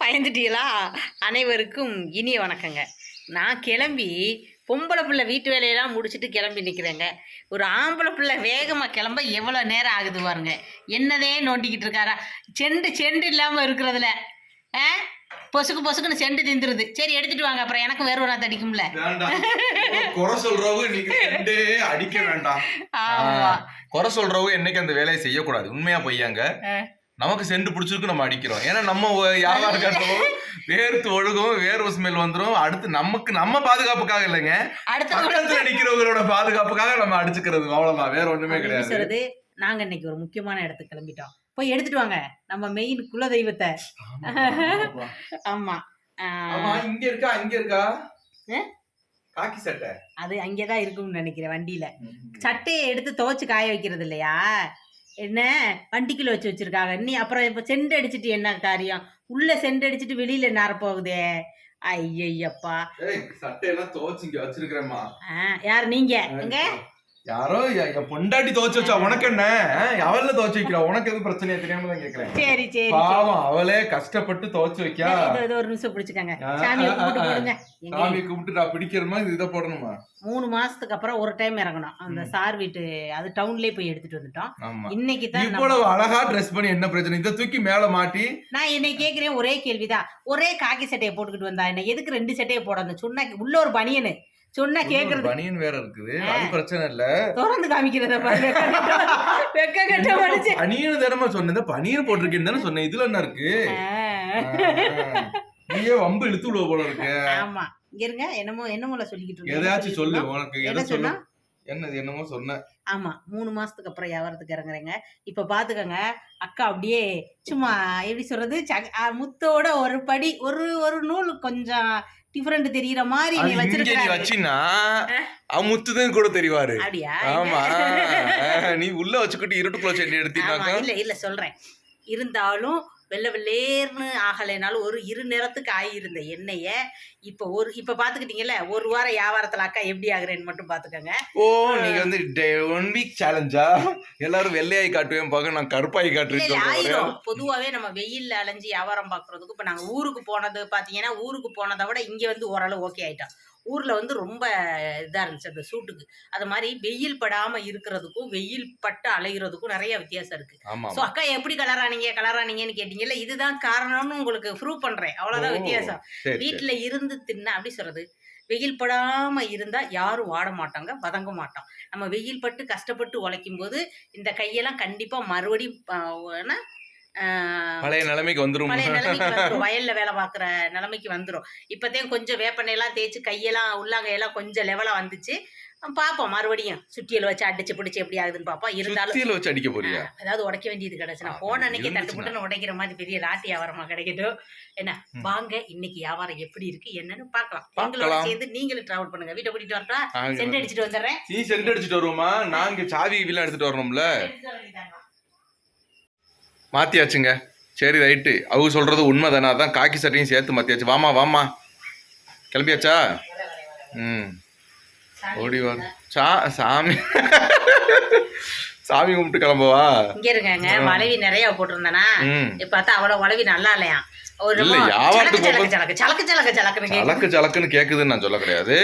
பயந்துட்டீங்களா? அனைவருக்கும் இனிய வணக்கங்க. நான் கிளம்பி பொம்பளை பிள்ளை வீட்டு வேலையெல்லாம் முடிச்சுட்டு கிளம்பி நிற்கிறேங்க ஒரு ஆம்பளை பிள்ளை வேகமாக கிளம்ப எவ்வளோ நேரம் ஆகுது பாருங்க. என்னதே நோண்டிக்கிட்டு இருக்காரா? செண்டு செண்டு இல்லாமல் இருக்கிறதுல. ஆ? பொசுக்கு பொசுக்குன்னு செண்டு திந்துருது சரி எடுத்துட்டு வாங்க. அப்புறம் எனக்கு வேறு ஒன்றா தடிக்கும்ல. குறை சொல்றவங்க நீங்க அடிக்க வேண்டாம். ஆமாம் குறை சொல்றவங்க என்னைக்கு அந்த வேலையை செய்யக்கூடாது. உண்மையா பொய்யாங்க. நமக்கு சென்று பிடிச்சிருக்கு நம்ம அடிக்கிறோம். ஏன்னா நம்ம வியாபாரம் கட்டுறோம் வேர்த்து ஒழுகும் வேர்வை ஸ்மெல் வந்துரும். அடுத்து நமக்கு நம்ம பாதுகாப்புக்காக இல்லைங்க. அடுத்த பக்கத்துல நிக்கிறவங்களோட பாதுகாப்புக்காக நம்ம அடிச்சுக்கிறது. அவ்வளவுதான். வேற ஒண்ணுமே கிடையாது. நாங்க இன்னைக்கு ஒரு முக்கியமான இடத்துக்கு கிளம்பிட்டோம். போய் எடுத்துட்டு வாங்க. நம்ம மெயின் குல தெய்வத்தை ஆமா இங்க இருக்கா இங்க இருக்கா? காக்கி சட்டை. அது அங்கேதான் இருக்கும்னு நினைக்கிறேன் வண்டியில. சட்டையை எடுத்து துவைச்சு காய வைக்கிறது இல்லையா? என்ன? வண்டிக்குள்ள வச்சு வச்சிருக்காங்க. நீ அப்புறம் இப்ப செண்டு அடிச்சிட்டு என்ன காரியம்? உள்ள செண்டு அடிச்சிட்டு வெளியில நேர போகுதே ஐயப்பா சட்டையெல்லாம் துவைச்சு இங்க வச்சிருக்கிறேம்மா. யார்? நீங்க. எங்க? யாரோ என் பொண்டாட்டி துவைச்சு வச்சா உனக்கு என்ன அவள்ல துவைச்சு வைக்கிறா. உனக்கு எதுவும் பிரச்சனையா தெரியாம தான் கேக்குறேன். சரி சரி. பாவம் அவளே கஷ்டப்பட்டு துவைச்சு வைக்கா. இதோ, ஒரு நிமிஷம் பிடிச்சுக்கங்க சாமியை கும்பிட்டு சாமி கும்பிட்டு நான் பிடிக்கிற மாதிரி இதை போடணுமா? மூணு மாசத்துக்கு அப்புறம் ஒரு டைம் இறங்கணும். அந்த. சார் வீட்டு அது டவுன்லயே போய் எடுத்துட்டு வந்துட்டோம். இன்னைக்கு தான் இவ்வளவு அழகா ட்ரெஸ் பண்ணி என்ன பிரச்சனை? இதை தூக்கி மேல மாட்டி. நான் என்னை கேக்குறேன் ஒரே கேள்விதான். ஒரே காக்கி சட்டையை போட்டுக்கிட்டு வந்தா என்ன? எதுக்கு ரெண்டு சட்டையை போடணும்? சொன்னா உள்ள ஒரு பனியனு. சொன்னா கேக்குறது. பனியன் வேற இருக்குது. அது பிரச்சனை இல்ல. திறந்து காமிக்கிறத வெக்க கட்ட மடிச்சு பனியன் தினமா சொன்னேன் பனியன் போட்டிருக்கேன்னு தானே சொன்னேன் இதுல என்ன இருக்கு? நீயே வம்பு இழுத்து விடுவ போல இருக்கு. ஆமா. இங்க இருங்க என்னமோ என்னமோல சொல்லிக்கிட்டு இருக்கீங்க. எதையாச்சும் சொல்லு உனக்கு என்ன சொன்னா என்னது என்னமோ சொன்ன. ஆமா மூணு மாசத்துக்கு அப்புறம் வியாபாரத்துக்கு இறங்குறேங்க? இப்ப பாத்துக்கோங்க அக்கா அப்படியே சும்மா எப்படி சொல்றது முத்தோட ஒரு படி ஒரு ஒரு நூல் கொஞ்சம் டிஃபரெண்ட் தெரியற மாதிரி நீ இங்க நீ வச்சிருக்க வச்சினா அமுத்துதான் கூட தெரிவாரு. அப்படியா? ஆமா. நீ உள்ள வச்சுக்கிட்டு இருட்டுக்குள்ள செடி ஆமா எடுத்தீங்கன்னாக்கா இல்ல இல்ல சொல்றேன். இருந்தாலும் வெள்ளை வெள்ளேர்னு ஆகலைனாலும் ஒரு இரு நேரத்துக்கு ஆகியிருந்த எண்ணெய இப்ப ஒரு இப்ப பாத்துக்கிட்டீங்கல்ல ஒரு வாரம் வியாபாரத்துல அக்கா எப்படி ஆகுறேன்னு மட்டும் பாத்துக்கோங்க ஓ நீங்க வந்து ஒன் வீக் சேலஞ்சா எல்லாரும் வெள்ளையாய் காட்டுவேன் பார்க்க நான் கருப்பாய் சொல்றேன் ஆயிரும். பொதுவாவே நம்ம வெயில்ல அலைஞ்சு வியாபாரம் பாக்குறதுக்கு இப்ப நாங்க ஊருக்கு போனது பாத்தீங்கன்னா ஊருக்கு போனதை விட இங்க வந்து ஓரளவு ஓகே ஆயிட்டோம். ஊர்ல வந்து ரொம்ப இதா இருந்துச்சு அந்த சூட்டுக்கு. அது மாதிரி வெயில் படாம இருக்கிறதுக்கும் வெயில் பட்டு அலைகிறதுக்கும் நிறைய வித்தியாசம் இருக்கு. சோ அக்கா எப்படி கலரானீங்க கலரானீங்கன்னு கேட்டீங்கல்ல இதுதான் காரணம்னு உங்களுக்கு ப்ரூவ் பண்றேன். அவ்வளவுதான் வித்தியாசம். வீட்டுல இருந்து தின்ன அப்படி சொல்றது வெயில் படாம இருந்தா யாரும் வாட மாட்டாங்க வதங்க மாட்டோம். நம்ம வெயில் பட்டு கஷ்டப்பட்டு உழைக்கும் போது இந்த கையெல்லாம் கண்டிப்பா மறுபடியும் பழைய நிலைமைக்கு வந்துரும்? பழைய நிலைமைக்கு வயல்ல வேலை பார்க்குற நிலைமைக்கு வந்துரும். இப்போதையும் கொஞ்சம் வேப்பெண்ணெயெல்லாம் தேய்ச்சி கையெல்லாம் உள்ளாங்கையெல்லாம் கொஞ்சம் லெவலா வந்துச்சு. பார்ப்போம். மறுபடியும் சுட்டியில் வச்சு அடிச்சு பிடிச்சி எப்படி ஆகுதுன்னு பார்ப்போம். இருந்தாலும் வச்சு அடிக்க போறியா? ஏதாவது உடைக்க வேண்டியது கிடைச்சுனா ஆ, போன அன்னைக்கு தட்டு இருந்துச்சுன்னா. புட்டுன்னு உடைக்கிற மாதிரி பெரிய லாட்டி வியாபாரமா கிடைக்கட்டும். என்ன. வாங்க இன்னைக்கு வியாபாரம் எப்படி இருக்கு என்னன்னு பார்க்கலாம். எங்களோட. சேர்ந்து நீங்களும் டிராவல் பண்ணுங்க. வீட்டை கூட்டிட்டு வரட்டா? சென்ட் அடிச்சிட்டு வந்துடுறேன். நீ சென்ட் அடிச்சுட்டு வருவோமா? நாங்க சாவி வீலாம் எடுத்துட்டு வரணும்ல. மாத்தியாச்சுங்க. சரி ரைட்டு. அவங்க சொல்றது உண்மைதானே அதான் காக்கி சட்டையும் சேர்த்து மாத்தியாச்சு. வாமா வாமா கிளம்பியாச்சா? ம். ஓடி வா. சா சாமி. சாமி கும்பிட்டு கிளம்பவா? இங்க இருக்காங்க வளவி நிறைய போட்டிருந்தானா? இப்ப பார்த்தா அவ்வளவு வளவி நல்லா இல்லையா? ஒரு சலக்கு சலக்கு சலக்கு சலக்கு. சலக்கு சலக்குன்னு கேக்குதுன்னு நான் சொல்ல கிடையாது.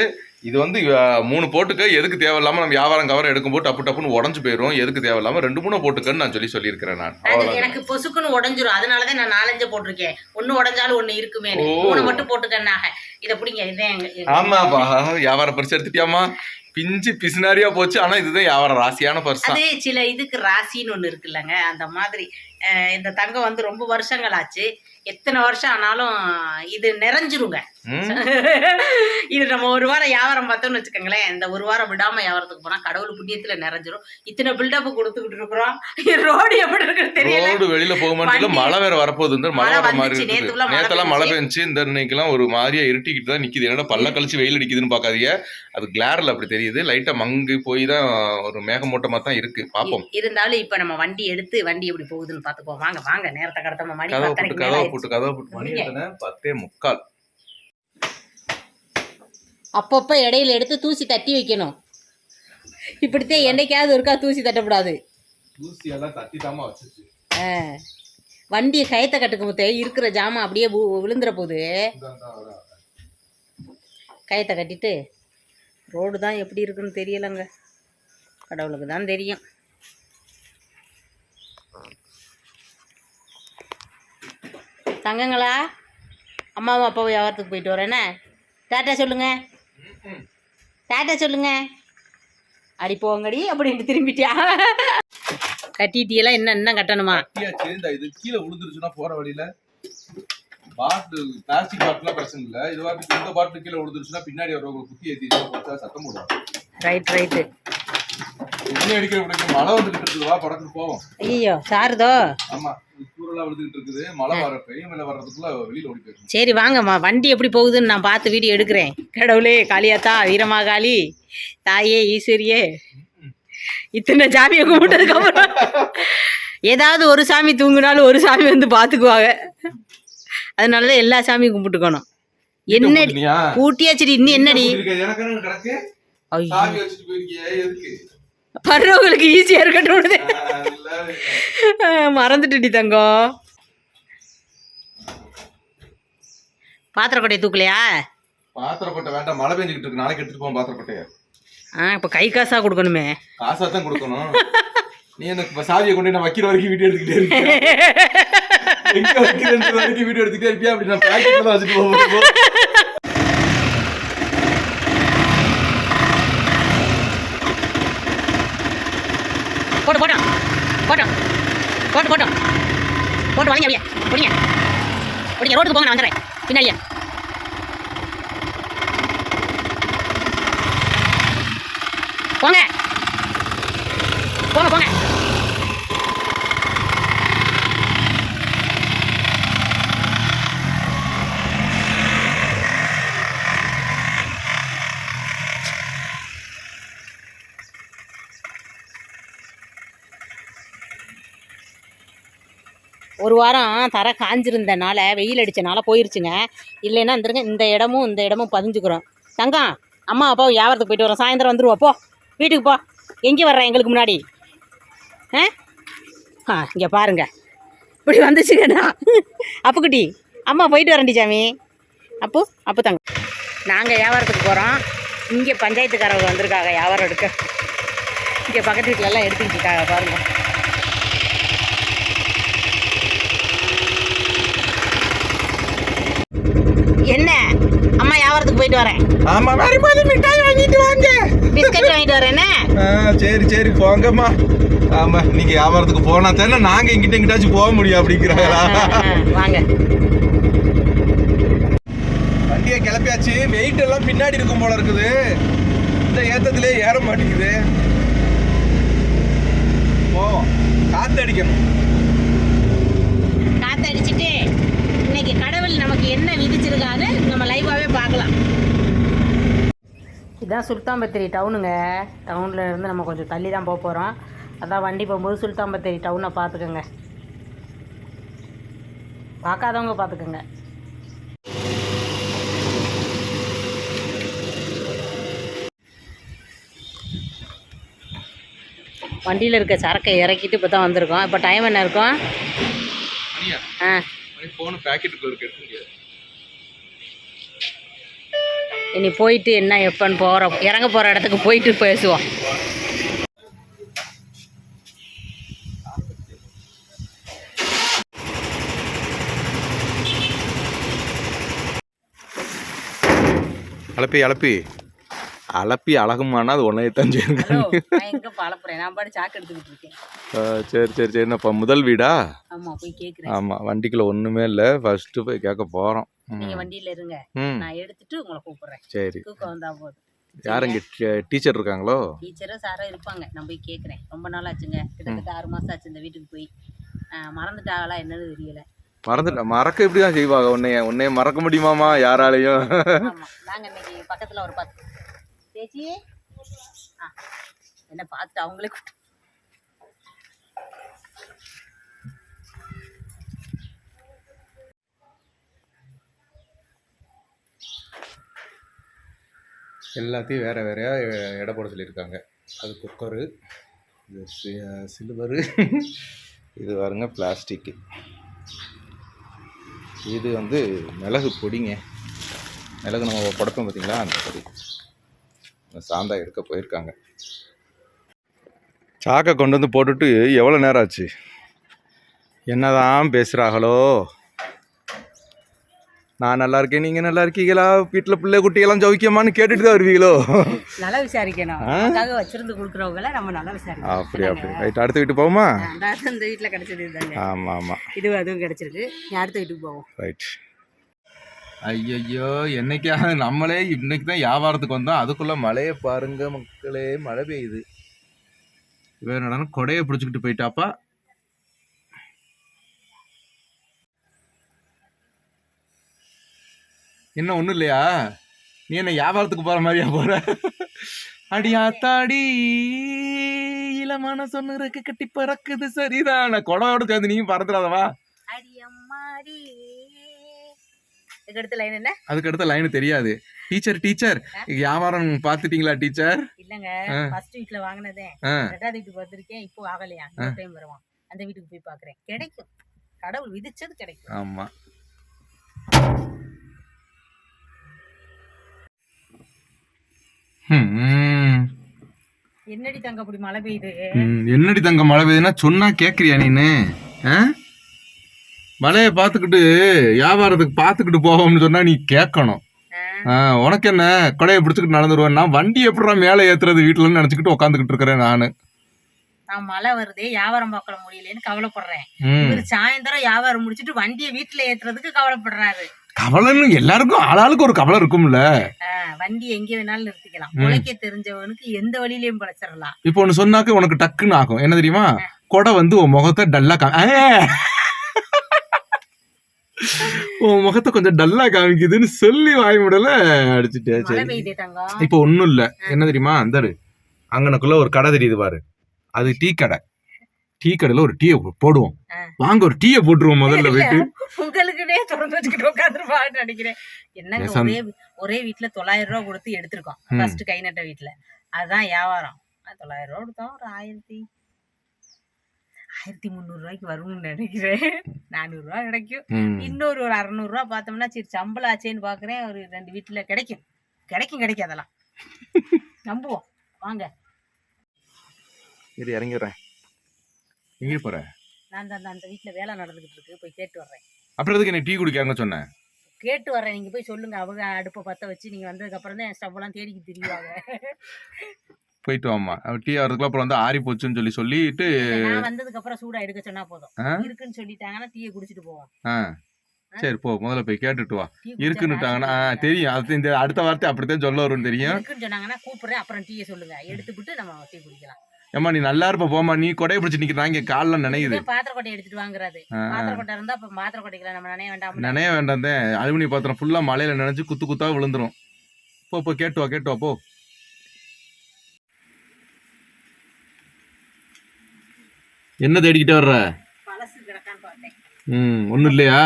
இது வந்து மூணு போட்டுக்க எதுக்கு தேவையில்லாம நம்ம வியாபாரம் கவரம் எடுக்கும்போது டப்பு டப்புன்னு உடஞ்சு போயிடும் எதுக்கு தேவையில்லாம ரெண்டு மூணு போட்டுக்கன்னு நான் சொல்லி சொல்லியிருக்கிறேன் நான். எனக்கு பொசுக்குன்னு உடஞ்சிரும். அதனாலதான் நான் நாலஞ்சு போட்டிருக்கேன். ஒண்ணு உடஞ்சாலும் ஒண்ணு இருக்குமே. மூணு மட்டும் போட்டுக்கன்னாக. இத பிடிங்க எங்க- ஆமாப்பா. வியாபார பரிசு எடுத்துட்டியாமா பிஞ்சு பிசினாரியா போச்சு. ஆனா இதுதான் வியாபார ராசியான பரிசு. அது சில இதுக்கு ராசின்னு ஒண்ணு இருக்குல்லங்க. அந்த மாதிரி. இந்த தங்கம் வந்து ரொம்ப வருஷங்கள் ஆச்சு எத்தனை வருஷம் ஆனாலும் இது நிறைஞ்சிருங்க. இது நம்ம ஒரு வாரம் வியாபாரம் பார்த்தோம்னு வச்சுக்கோங்களேன் இந்த ஒரு வாரம் விடாம வியாபாரத்துக்கு போனா கடவுள் புண்ணியத்துல நிறைஞ்சிரும். இத்தனை பில்டப் கொடுத்துக்கிட்டு இருக்கிறோம். ரோடு எப்படி இருக்குன்னு தெரியல. ரோடு வெளியில போக வண்டி- மழை வேற வரப்போகுது. மழை வர மாதிரி நேத்தெல்லாம் மழை. பெஞ்சு இந்த இன்னைக்கெல்லாம் ஒரு மாதிரியா இருட்டிக்கிட்டு தான் நிக்குது. என்னடா பல்ல கழிச்சு வெயில் அடிக்குதுன்னு பாக்காதீங்க அது கிளார்ல அப்படி தெரியுது. லைட்டா மங்கு போய் தான் ஒரு மேகமூட்டமா தான் இருக்கு. பாப்போம் இருந்தாலும் இப்ப நம்ம வண்டி எடுத்து வண்டி எப்படி போகுதுன்னு பாத்துப்போம் வாங்க வாங்க நேரத்தை கடத்தமா மணி கதவை போட்டு கதவை. போட்டு கதவை போட்டு மணி. எத்தனை? பத்தே முக்கால். அப்பப்போ இடையில எடுத்து தூசி தட்டி வைக்கணும். இப்படித்தான் என்னைக்காவது இருக்கா தூசி தட்டக்கூடாது தூசி எல்லாம் தட்டி தாமா வச்சிருச்சு வண்டியை கயத்தை கட்டுக்கு முத்தே இருக்கிற ஜாமான் அப்படியே விழுந்துற போது கயத்தை கட்டிட்டு ரோடு தான் எப்படி இருக்குன்னு தெரியலைங்க. கடவுளுக்கு தான் தெரியும். தங்கங்களா? அம்மாவும் அப்பாவும் வியாபாரத்துக்கு போயிட்டு வரேனே டாட்டா சொல்லுங்க. டாட்டா சொல்லுங்க. அடி போங்கடி அப்படின்ட்டு திரும்பிட்டியா? கட்டிட்டியெல்லாம் என்ன இன்னும் கட்டணுமா? இது கீழே விழுந்துருச்சுன்னா போற வழியில பாட்டில் பிளாஸ்டிக் பாட்டிலாம் பிரச்சனை இல்லை. இது வாட்டுக்கு இந்த பாட்டில் கீழே விழுந்துருச்சுன்னா பின்னாடி வரவங்க குத்தி ஏற்றி சத்தம் போடுவாங்க. ரைட் ரைட்டு உடனே அடிக்கிற பிடிக்கும் மழை வந்துகிட்டு இருக்குது. வா படத்துக்கு போவோம். ஐயோ சாருதோ? ஆமா கூரெல்லாம் விழுந்துகிட்டு இருக்குது. மழை வர பெரிய மழை வர்றதுக்குள்ள வெளியில ஓடி போயிடும் சரி வாங்கம்மா. வண்டி எப்படி போகுதுன்னு நான் பார்த்து வீடியோ எடுக்கிறேன். கடவுளே காளியாத்தா வீரமாகாளி தாயே ஈஸ்வரியே. இத்தனை சாமியை கும்பிட்டதுக்கு அப்புறம் ஏதாவது ஒரு சாமி தூங்குனாலும் ஒரு சாமி வந்து பார்த்துக்குவாங்க. அதனால தான் எல்லா சாமியும் கும்பிட்டுக்கணும். என்னடி? கூட்டியாச்சடி இன்னும் என்னடி? வர்றவங்களுக்கு ஈஸியாக இருக்கட்டும். மறந்துட்டுடி தங்கம். பாத்திரக்கொட்டையை தூக்கலையா? பாத்திரப்பட்டை வேண்டாம் மழை பெஞ்சுக்கிட்டு இருக்கு. நாளைக்கு எடுத்துட்டு போவோம் பாத்திரப்பட்டைய ஆ இப்போ கை காசாக கொடுக்கணுமே. காசா தான் கொடுக்கணும். நீ எனக்கு இப்ப சாவியை கொண்டு நான் வைக்கிற வரைக்கும் வீடியோ எடுத்துக்கிட்டே வைக்கிறேன் வரைக்கும் வீடியோ எடுத்துக்கிட்டே இருப்பியா? அப்படி நான் பேக்கெட்ல தான் வச்சுட்டு போவோம் போட்டு போட்டோம் போட்டோம் போட்டு போட்டோம் போட்டு வாங்க அப்படியே. பிடிங்க. பிடிங்க. ரோட்டுக்கு போங்க நான் வந்துடுறேன். பின்னாடியா. போங்க. போங்க போங்க. ஒரு வாரம் தர காஞ்சிருந்தனால வெயில் அடித்தனால போயிருச்சுங்க. இல்லைன்னா வந்துருங்க இந்த இடமும் இந்த இடமும் பதிஞ்சுக்கிறோம். தங்கம் அம்மா அப்பா வியாபாரத்துக்கு போயிட்டு வரோம். சாயந்தரம் வந்துடுவோம் போ. வீட்டுக்கு போ. எங்கே வர்றேன் எங்களுக்கு முன்னாடி? ஆ? ஆ இங்கே பாருங்க. இப்படி வந்துச்சுங்கண்ணா அப்புக்குட்டி அம்மா போயிட்டு வரேன்டி சாமி. அப்போ அப்போ தங்க நாங்கள் வியாபாரத்துக்கு போகிறோம் இங்கே பஞ்சாயத்துக்காரங்க வந்திருக்காங்க வியாபாரம் எடுக்க. இங்கே பக்கத்து வீட்டிலலாம் எடுத்துக்கிட்டு இருக்காங்க பாருங்கள் என்ன? அம்மா வியாபாரத்துக்கு போயிட்டு வரேன். ஆமா வரும்போது மிட்டாய் வாங்கிட்டு வாங்க. பிஸ்கட் வாங்கிட்டு வரேனே சரி சரி போங்கம்மா. ஆமா நீங்க வியாபாரத்துக்கு போனா தானே நாங்க எங்கிட்ட எங்கிட்டாச்சும் போக முடியும் அப்படிங்கிறாங்களா? வாங்க. வண்டியை கிளப்பியாச்சு. வெயிட் எல்லாம் பின்னாடி இருக்கும் போல இருக்குது. இந்த ஏத்தத்திலே ஏற மாட்டேங்குது. போவோம் காத்து அடிக்கணும். காத்து அடிச்சிட்டு இன்னைக்கு கடவுள் நமக்கு என்ன விதிச்சிருக்கான்னு நம்ம லைவாகவே பார்க்கலாம். இதான் சுல்தான் பத்திரி டவுனுங்க டவுனில் இருந்து நம்ம கொஞ்சம் தள்ளி தான் போக போகிறோம் அதான் வண்டி போகும்போது சுல்தான் பத்திரி டவுனை பார்த்துக்கோங்க. பார்க்காதவங்க பார்த்துக்கோங்க. வண்டியில் இருக்க சரக்கை இறக்கிட்டு இப்போ தான் வந்திருக்கோம். இப்போ டைம் என்ன இருக்கும்? ஆ. போன் பேக்கெட்டுக்குள்ள எடுக்க முடியாது இனி போயிட்டு என்ன எப்போன்னு போகிறோம் இறங்க போகிற இடத்துக்கு போயிட்டு பேசுவோம். அலப்பி அலப்பி. அலப்பி அழகுமானா அது ஒன்றே தான் நான் எங்கே பழப்புறேன்? நான் பாட்டு சாக்கு எடுத்துக்கிட்டு இருக்கேன். சரி சரி சரி. என்னப்பா முதல் வீடா? ஆமாம் போய் கேட்குறேன் ஆமாம் வண்டிக்குள்ள ஒன்றுமே இல்லை. ஃபஸ்ட்டு போய் கேட்க போகிறோம் நீங்கள் வண்டியில் இருங்க. நான் எடுத்துட்டு உங்களை கூப்பிட்றேன். சரி. தூக்கம் வந்தால் போதும். யார் இங்கே டீச்சர் இருக்காங்களோ? டீச்சரோ சாரோ இருப்பாங்க. நான் போய் கேட்குறேன் ரொம்ப நாள் ஆச்சுங்க. கிட்டத்தட்ட ஆறு மாதம் ஆச்சு இந்த வீட்டுக்கு போய். மறந்துட்டாங்களா என்னன்னு தெரியல. மறந்துட்ட மறக்க எப்படி தான் செய்வாங்க? உன்னைய உன்னைய மறக்க முடியுமாமா யாராலையும். நாங்கள் இன்னைக்கு பக்கத்தில் ஒரு பத்து சேச்சி ஆ என்ன பார்த்துட்டு அவங்களே கூப்பிட்டு. எல்லாத்தையும் வேற வேறையா எடை போட சொல்லியிருக்காங்க. அது குக்கரு இது சில்வரு இது பாருங்க பிளாஸ்டிக்கு இது வந்து மிளகு பொடிங்க. மிளகு நம்ம படப்போம் பார்த்தீங்களா? அந்த பொடி. சாந்தா எடுக்க போயிருக்காங்க. சாக்கை கொண்டு வந்து போட்டுட்டு எவ்வளோ நேரம் ஆச்சு? என்னதான் பேசுகிறாங்களோ நான் நல்லா இருக்கேன் நீங்கள் நல்லா இருக்கீங்களா? வீட்டில் பிள்ளை குட்டியெல்லாம் ஜவிக்கமான்னு கேட்டுட்டு தான் வருவீங்களோ? நல்லா விசாரிக்கணும். வச்சிருந்து கொடுக்குறவங்கள நம்ம நல்லா விசாரிக்கணும். அப்படி அப்படி ரைட் அடுத்த வீட்டு போவோமா? இந்த வீட்டில் கிடைச்சது ஆமாம் ஆமாம் இது அதுவும் கிடைச்சிருக்கு. நீ அடுத்த வீட்டுக்கு போவோம். ரைட். ஐயையோ என்னைக்காவது நம்மளே இன்னைக்கு தான் வியாபாரத்துக்கு வந்தோம். அதுக்குள்ள மழையை பாருங்க மக்களே மழை பெய்யுது. இவன் என்னடா கொடையை பிடிச்சிக்கிட்டு போயிட்டாப்பா. என்ன ஒன்றும் இல்லையா? நீ என்ன வியாபாரத்துக்கு போகிற மாதிரியா போகிற அடி ஆத்தாடி இளமான சொன்னருக்கு கட்டி பறக்குது. சரிதான் நான் கொடையோட சேர்ந்து நீயும் பறந்துடாதவா? அடி அம்மாடி. அதுக்கு அடுத்த லைன் தெரியாது. டீச்சர் டீச்சர் வியாபாரம் பார்த்துட்டீங்களா டீச்சர் இல்லைங்க. ஃபர்ஸ்ட் வீட்ல வாங்கினதே. ரெண்டாவது வீட்டுக்கு வந்திருக்கேன். இப்போ ஆகலையா இன்னொரு டைம் வருவான். அந்த வீட்டுக்கு போய் பார்க்கறேன். கிடைக்கும். கடவுள் விதிச்சது கிடைக்கும். ஆமா. என்னடி தங்க அப்படி மழை பெய்யுது? என்னடி தங்க மழை பெய்யுதுன்னா சொன்னா கேக்குறியா நீனு? ஆ? மழையை பார்த்துக்கிட்டு வியாபாரத்துக்கு பார்த்துக்கிட்டு போவோம்னு சொன்னா நீ கேட்கணும். உனக்கு என்ன? கொடையை பிடிச்சிக்கிட்டு நடந்துருவேன்னா வண்டி எப்படிடா மேலே ஏத்துறது வீட்டுலன்னு நினச்சிக்கிட்டு உட்காந்துக்கிட்டு இருக்கிறேன் நான். நான் மழை வருது வியாபாரம் பார்க்கல முடியலன்னு கவலைப்படுறேன். இவர் சாயந்தரம் வியாபாரம் முடிச்சிட்டு வண்டியை வீட்டுல ஏத்துறதுக்கு கவலைப்படுறாரு. கவலைன்னு எல்லாருக்கும் ஆளாளுக்கு ஒரு கவலை இருக்கும்ல. வண்டி எங்க வேணாலும் நிறுத்திக்கலாம். உழைக்க தெரிஞ்சவனுக்கு எந்த வழியிலயும் பழச்சிடலாம். இப்போ ஒன்று சொன்னாக்க உனக்கு டக்குன்னு ஆகும். என்ன தெரியுமா? கொடை வந்து உன் முகத்தை டல்லா! உன் முகத்தை கொஞ்சம் டல்லா காமிக்குதுன்னு சொல்லி வாய் முடல அடிச்சுட்டே மழை சரி பெய்யுதே தங்கம். இப்போ ஒன்றும் இல்லை. என்ன தெரியுமா? அந்தாரு அங்கனக்குள்ள ஒரு கடை தெரியுது பாரு. அது டீ கடை. டீ கடையில் ஒரு டீயை போடுவோம். வாங்க ஒரு டீயை போட்டுருவோம் முதல்ல போயிட்டு. உங்களுக்குனே திறந்து வச்சுக்கிட்டு உட்காந்துருப்பான்னு நினைக்கிறேன். என்னங்க ஒரே ஒரே வீட்டுல தொள்ளாயிரம் ரூபா கொடுத்து எடுத்திருக்கோம். ஃபர்ஸ்ட் கை நட்ட வீட்டுல அதுதான் வியாபாரம். தொள்ளாயிரம் ரூபா கொடுத்தோம். ஒரு ஆயிரத்தி ஆயிரத்தி முந்நூறு ரூபாய்க்கு வரும்னு நினைக்கிறேன். நானூறு ரூபா கிடைக்கும். இன்னொரு ஒரு அறநூறு ரூபா பார்த்தோம்னா சரி சம்பளம் ஆச்சேன்னு பாக்குறேன் ஒரு ரெண்டு வீட்டுல கிடைக்கும். கிடைக்கும் கிடைக்கும் அதெல்லாம். நம்புவோம். வாங்க. இரு இறங்கிடுறேன். எங்கே போற? நான் அந்த அந்த வீட்டுல வேலை நடந்துகிட்டு இருக்கு. போய் கேட்டு வர்றேன். அப்புறம் எதுக்கு என்ன டீ குடிக்காங்க சொன்னேன் கேட்டு வர்றேன். நீங்க போய் சொல்லுங்க. அவங்க அடுப்பை பத்த வச்சு நீங்க வந்ததுக்கு அப்புறம் தான் ஸ்டவ் எல்லாம் தேடிக்கு தெரியுவாங்க போயிட்டு அவன் டீ வரதுக்குள்ள அப்புறம் வந்து ஆறி போச்சுன்னு சொல்லி சொல்லிட்டு வந்ததுக்கு அப்புறம் சூடா எடுக்க சொன்னா போதும்? இருக்குன்னு சொல்லிட்டாங்கன்னா டீயை குடிச்சிட்டு போவோம். சரி போ முதல்ல போய் கேட்டுட்டு வா. இருக்குன்னுட்டாங்கன்னா தெரியும். அது இந்த அடுத்த வார்த்தை அப்படித்தான் சொல்ல வரும்னு தெரியும். சொன்னாங்கன்னா கூப்பிடுறேன் அப்புறம் டீயை சொல்லுங்க. எடுத்துக்கிட்டு நம்ம டீ குடிக்கலாம். ஏம்மா நீ நல்லா இருப்ப போமா நீ கொடையை பிடிச்சி நிக்கிறாங்க இங்க கால்ல நினையுது. இதே பாத்திரக்கொட்டை எடுத்துட்டு வாங்குறாது ஆ. பாத்திரக்கொட்டை இருந்தா அப்ப பாத்திரக்கொட்டைகளை நம்ம நினைய வேண்டாம். நினைய வேண்டாம் தான். அலுமினி பாத்திரம் ஃபுல்லா மலையில நினைச்சு குத்து குத்தா விழுந்துரும். போ போ கேட்டு வா கேட்டு வா போ. என்ன தேடிக்கிட்டே வர்ற? ம் ஒன்றும் இல்லையா?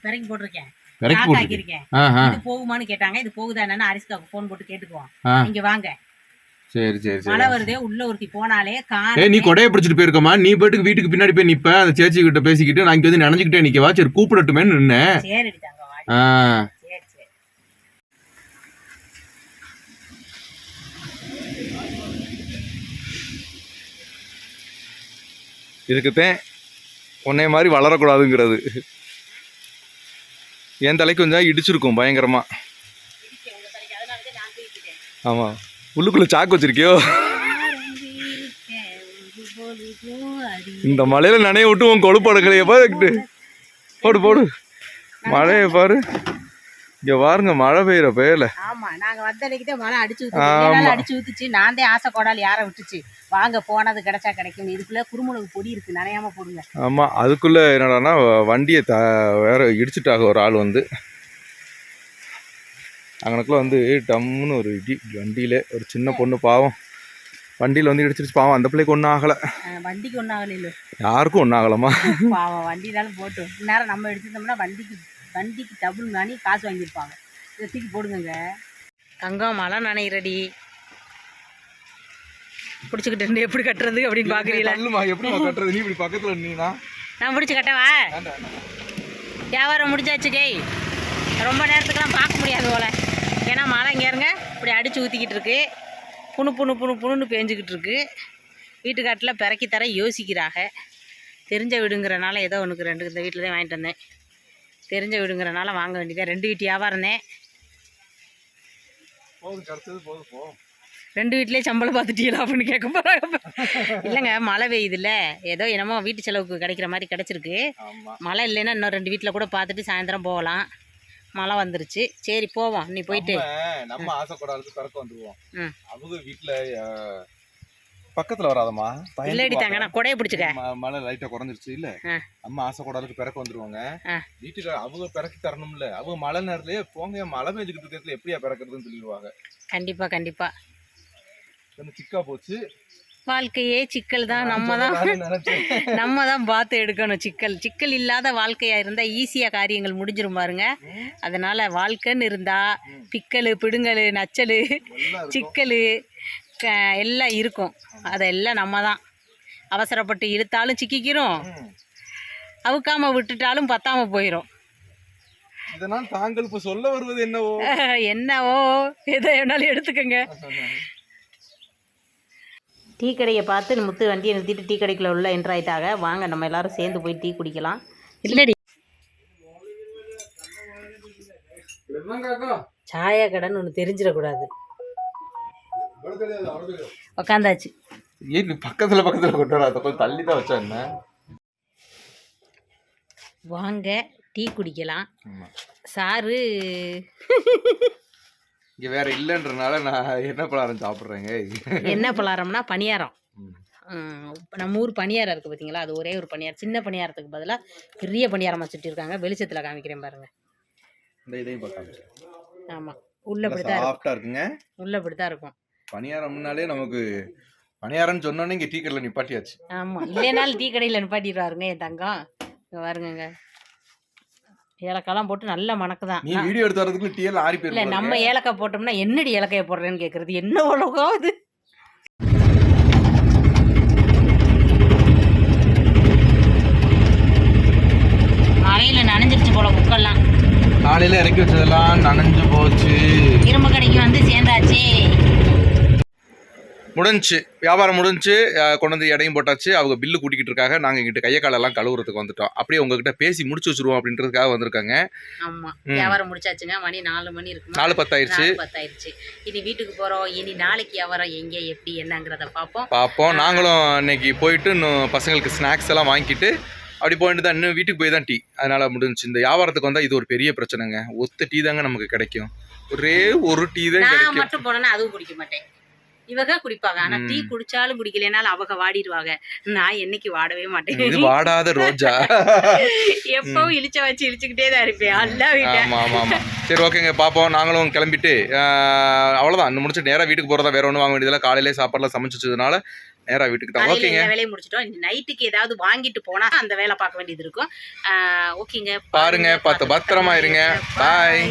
பிறகு போட்டிருக்கேன். விறக்கி காக்கா போட்டு ஆக்கியிருக்கேன். ஆ ஆ. இது போகுமான்னு கேட்டாங்க. இது போகுதா என்னன்னு அரிசிக்காக்கு ஃபோன் போட்டு கேட்டுக்குவோம். ஆ. நீங்க வாங்க. சரி சரி சரி. மழை வருதே உள்ள ஒருத்தி போனாலே ஏய் நீ கொடையை பிடிச்சிட்டு போயிருக்கமா? நீ பாட்டுக்கு வீட்டுக்கு பின்னாடி போய் நிப்ப. அந்த சேச்சி கிட்ட பேசிக்கிட்டு நான் இங்க வந்து நினைஞ்சுக்கிட்டே நிக்கவா? சரி கூப்பிடட்டுமேன்னு நின்னேன். சரி ஆ. இதுக்குத்தான் உன்னை மாதிரி வளரக்கூடாதுங்கிறது. என் தலைக்கு கொஞ்சம் இடிச்சிருக்கும் பயங்கரமாக ஆமாம் உள்ளுக்குள்ளே சாக்கு வச்சிருக்கியோ? இந்த மலையில் நனைய விட்டு உன் கொழுப்பு அடக்கலையே பாரு போடு போடு. மழையை பாரு. இங்க பாருங்க மழை பெய்யற பெயர்ல ஆமா நாங்க வந்த அன்னைக்கு மழை அடிச்சு. ஊத்துச்சு. அடிச்சு ஊத்துச்சு. நான் தான் ஆசை கோடால் யார விட்டுச்சு? வாங்க போனது கிடைச்சா கிடைக்கும். இதுக்குள்ள குறுமுளகு பொடி இருக்கு நனையாம போடுங்க. ஆமா அதுக்குள்ள என்னடான்னா வண்டியை த வேற இடிச்சிட்டாங்க ஒரு ஆள் வந்து. அங்கனக்குள்ள வந்து டம்முன்னு ஒரு இடி வண்டியில ஒரு சின்ன பொண்ணு பாவம். வண்டியில் வந்து இடிச்சிருச்சு பாவம். அந்த பிள்ளைக்கு ஒன்றும் ஆகலை. வண்டிக்கு ஒன்றும் ஆகலையில யாருக்கும் ஒன்றும் ஆகலாமா பாவம் வண்டினாலும் போட்டு. இந்நேரம் நம்ம எடுத்துட்டோம்னா வண்டிக்கு வண்டிக்கு டபுள் நானி காசு வாங்கியிருப்பாங்க. இதை தூக்கி போடுங்க தங்கம் மழை நனைகிறடி பிடிச்சிக்கிட்டு எப்படி கட்டுறது அப்படின்னு பார்க்குறீங்களா தள்ளுமா எப்படி கட்டுறது? நீ இப்படி பக்கத்தில் நீனா நான் பிடிச்சி கட்டவா? வியாபாரம் முடிஞ்சாச்சு டேய். ரொம்ப நேரத்துக்குலாம் பார்க்க முடியாது போல. ஏன்னா மழை இங்கே இருங்க. இப்படி அடித்து ஊற்றிக்கிட்டு இருக்கு. புணு புணு புணு புணுன்னு பேஞ்சுக்கிட்டு இருக்கு. வீட்டுக்காட்டில் பிறக்கி தர யோசிக்கிறாங்க. தெரிஞ்ச வீடுங்கிறனால ஏதோ ஒன்றுக்கு ரெண்டு இந்த வீட்டில் தான் வாங்கிட்டு வந்தேன். தெரிஞ்ச வீடுங்கிறனால வாங்க வேண்டியதா. ரெண்டு வீட்டு வியாபாரம் தான் போதும் கிடைச்சது போதும் போ. ரெண்டு வீட்லேயே சம்பளம் பார்த்துட்டீங்களா அப்படின்னு கேட்க போகிறாங்க இல்லைங்க மழை பெய்யுதுல்ல. ஏதோ என்னமோ வீட்டு செலவுக்கு கிடைக்கிற மாதிரி கிடச்சிருக்கு. மழை இல்லைன்னா இன்னும் ரெண்டு வீட்டில் கூட பார்த்துட்டு சாயந்தரம் போகலாம். மழை வந்துருச்சு. சரி போவோம். நீ போயிட்டு. நம்ம- ஆசைப்படாதது பிறக்க வந்துருவோம். ம். அவங்க வீட்டுல பக்கத்துல வராதம்மா. இல்லடி தாங்க நான் கொடையை பிடிச்சிக்க. மழை லைட்டா குறைஞ்சிருச்சு இல்ல? ஆ. நம்ம ஆசைப்படாததுக்கு பிறக்க வந்துருவாங்க. வீட்டுக்கு அவங்க பிறக்கி தரணும்ல. அவங்க மழை நேரத்துலயே போங்க மழை பெஞ்சுக்கிட்டு இருக்கிறதுல எப்படியா பிறக்கிறதுன்னு சொல்லிடுவாங்க. கண்டிப்பாக கண்டிப்பாக கொஞ்சம் சிக்கா போச்சு. வாழ்க்கையே சிக்கல் தான். நம்ம தான் நம்ம தான் பார்த்து எடுக்கணும் சிக்கல். சிக்கல் இல்லாத வாழ்க்கையாக இருந்தால் ஈஸியாக காரியங்கள் முடிஞ்சிரும் பாருங்க. அதனால் வாழ்க்கைன்னு இருந்தால் பிக்கல் பிடுங்கல் நச்சல். சிக்கல் எல்லாம் இருக்கும். அதெல்லாம் நம்ம தான் அவசரப்பட்டு இழுத்தாலும் சிக்கிக்கிறோம். ம். அவுக்காம விட்டுட்டாலும் பத்தாம போயிடும் இதனால் தாங்கள் இப்ப சொல்ல வருவது என்னவோ? என்னவோ? எதை வேணாலும் எடுத்துக்கோங்க. டீ கடையை பார்த்து முத்து வண்டியை நிறுத்திட்டு டீ கடைக்குள்ள உள்ள என்ட்ரு ஆயிட்டாங்க. வாங்க நம்ம எல்லாரும் சேர்ந்து போய் டீ குடிக்கலாம். இல்லடி. சாயா கடைன்னு ஒன்று தெரிஞ்சிடக்கூடாது. உக்காந்தாச்சு. ஏன் நீ பக்கத்துல பக்கத்துல கொண்டு வர கொஞ்சம் தள்ளி தான் வச்சா என்ன? வாங்க டீ குடிக்கலாம். சாரு இங்க வேற இல்லைன்றனால நான் என்ன பலகாரம் சாப்பிட்றேங்க? என்ன பலாரம்னா பணியாரம். நம்ம ஊர் பணியாரம் இருக்குது பார்த்தீங்களா அது ஒரே ஒரு பணியாரம். சின்ன பணியாரத்துக்கு பதிலாக பெரிய பணியாரமாக சுட்டிருக்காங்க. வெளிச்சத்தில் காமிக்கிறேன் பாருங்க. இந்த இதையும் ஆமாம் உள்ள இப்படி தான் இருக்குங்க. உள்ள இப்படி தான் இருக்கும். பணியாரம்னாலே நமக்கு பணியாரம்னு சொன்னோன்னே இங்க டீ கடையில் நிப்பாட்டியாச்சு. ஆமாம் இல்லைனாலும் டீ கடையில் நிப்பாட்டிடுவாருங்க என் தங்கம். இங்கே பாருங்கங்க. ஏலக்காய்லாம் போட்டு நல்ல மணக்கு தான். நீ வீடியோ எடுத்து வரதுக்குள்ள டீ எல்லாம் ஆறி இல்லை நம்ம ஏலக்காய் போட்டோம்னா என்னடி ஏலக்காயை போடுறேன்னு கேட்குறது என்ன உலகம் இது மழையில் நனைஞ்சிருச்சு போல புக்கெல்லாம் காலையில இறக்கி வச்சதெல்லாம் நனைஞ்சு போச்சு. இரும்பு கடைக்கு வந்து சேர்ந்தாச்சு. முடிஞ்சுச்சு வியாபாரம் முடிஞ்சுச்சு அஹ் கொண்டு வந்து எடையும் போட்டாச்சு. அவங்க பில்லு கூட்டிக்கிட்டு இருக்காங்க நாங்கள் இங்கிட்ட கையை காலெல்லாம் கழுவுறதுக்கு வந்துட்டோம். அப்படியே உங்ககிட்ட பேசி முடிச்சு வச்சிருவோம் அப்படின்றதுக்காக வந்திருக்காங்க. ஆமா. ம். வியாபாரம் முடிச்சாச்சுங்க. மணி நாலு மணி இருக்குமா? நாலு பத்தாயிருச்சு. பத்தாயிருச்சு. இனி வீட்டுக்கு போறோம். இனி நாளைக்கு வியாபாரம் எங்க எப்படி என்னங்கிறத பார்ப்போம். பார்ப்போம். நாங்களும் இன்னைக்கு போயிட்டு இன்னும் பசங்களுக்கு ஸ்நாக்ஸ் எல்லாம் வாங்கிட்டு அப்படி போயிட்டு தான் இன்னும் வீட்டுக்கு போய் தான் டீ அதனால முடிஞ்சுச்சு இந்த வியாபாரத்துக்கு வந்தால் இது ஒரு பெரிய பிரச்சனைங்க. ஒத்த டீ தாங்க நமக்கு கிடைக்கும். ஒரே ஒரு டீ தான் கிடைக்கும். மட்டும் போனேன்னா அதுவும் குடிக்க மாட்டேன். இவக குடிப்பாங்க. ஆனா டீ குடிச்சாலும் குடிக்கலைனாலும் அவங்க வாடிடுவாங்க. நான் என்னைக்கு வாடவே மாட்டேன். வாடாத ரோஜா. எப்பவும் இழிச்ச வச்சு இழிச்சுக்கிட்டே தான் இருப்பேன். அல்ல வீட்டை. ஆமா ஆமா ஆமா. சரி ஓகேங்க பார்ப்போம் நாங்களும் கிளம்பிட்டு அவ்வளவுதான். முடிச்சு நேரா வீட்டுக்கு போறதா வேற ஒன்றும் வாங்க வேண்டியதில்ல காலையிலே சாப்பாடுலாம் சமைச்சு வச்சதுனால நேரா வீட்டுக்கு தான். ஓகேங்க வேலையும் முடிச்சிட்டோம். நைட்டுக்கு ஏதாவது வாங்கிட்டு போனா அந்த வேலை பார்க்க வேண்டியது இருக்கும். ஓகேங்க பாருங்க பார்த்து பத்திரமா இருங்க. பாய்